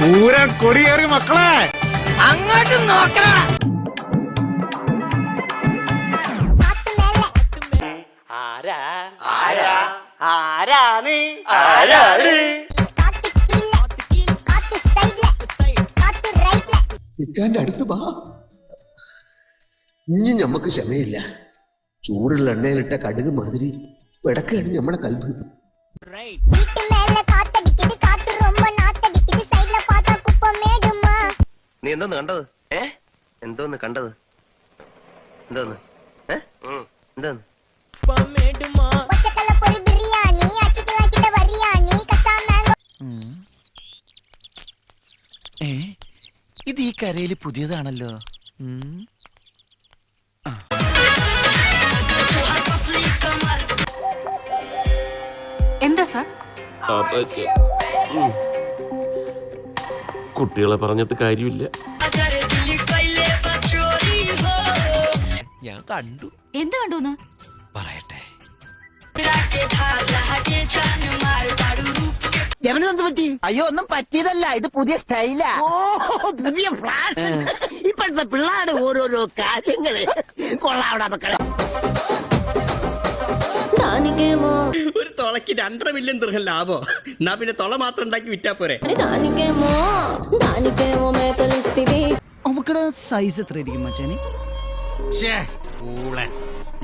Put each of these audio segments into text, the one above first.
പൂരം കൊടിയേറി മക്കളെ. അങ്ങോട്ട് നോക്കണ ആരാ? ആരാ? ഇക്കാന്റെ അടുത്ത് വാ. ഇനി ഞമ്മക്ക് ക്ഷമയില്ല. ചൂടുള്ള എണ്ണയിലിട്ട കടുക് മാതിരി പിടക്കാണ് നമ്മളെ കൽബ്. എന്തോന്ന് കണ്ടത്? ഏ? എന്തോന്ന് കണ്ടത്? എന്തോന്ന്? ഏ? എന്തോന്ന്? ബിരിയാണി അച്ചിക്കലാക്കിന്റെ ബിരിയാണി കച്ചാ മാംഗോ ഏ? ഇത് ഈ കരയിൽ പുതിയതാണല്ലോ. ഉം. എന്താ സാർ? കുട്ടികളെ പറഞ്ഞിട്ട് കാര്യമില്ല. ഞാൻ കണ്ടു. എന്ത് കണ്ടു പറയട്ടെ. അയ്യോ ഒന്നും പറ്റിയതല്ല. ഇത് പുതിയ സ്റ്റൈലാ. ഓ പുതിയ ഫ്ലാഷ് ഇപ്പോഴത്തെ പിള്ളേരുടെ ഓരോരോ കാര്യങ്ങൾ. കൊള്ളാവട മക്കളെ. താനിക്കുമോ ഒരു തുളയ്ക്ക് രണ്ടര മില്യൺ ദീർഘം ലാഭോ? എന്നാ പിന്നെ തുള മാത്രം ഉണ്ടാക്കി വിറ്റാ പോരെ. താനിക്കുമോ താനിക്കുമോ മേക്കലിസ്തിവി അവക്കടെ സൈസ് എത്ര ആയിരിക്കും മച്ചാനെ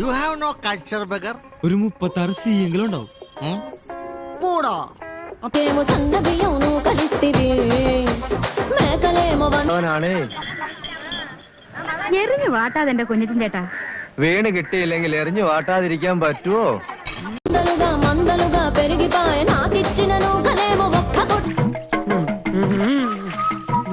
you have no culture bugger ഒരു മുപ്പത്താറ് സി എങ്കിലും ഉണ്ടാവും. പോടാ. കേമോ സന്നബിയോനോ കലിസ്തിവി മേക്കലേമോ വന്നാണേ എറിഞ്ഞു വാട്ടാതെ എന്റെ കുഞ്ഞിറ്റിൻ ചേട്ടാ. വീണ് കിട്ടിയില്ലെങ്കിൽ എറിഞ്ഞു വാട്ടാതിരിക്കാൻ പറ്റുമോ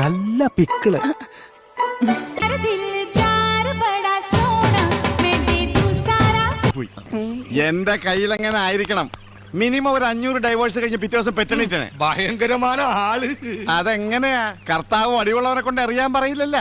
നല്ല പിക്കിൾ. എന്റെ കയ്യിൽ എങ്ങനെ ആയിരിക്കണം? മിനിമം ഒരു അഞ്ഞൂറ് ഡൈവേഴ്സ് കഴിഞ്ഞ് പിറ്റേ ദിവസം പെറ്റണിട്ടെ ഭയങ്കരമായ ആൾ. അതെങ്ങനെയാ? കർത്താവ് അടിയുള്ളവരെ കൊണ്ട് അറിയാൻ പറയില്ലല്ല.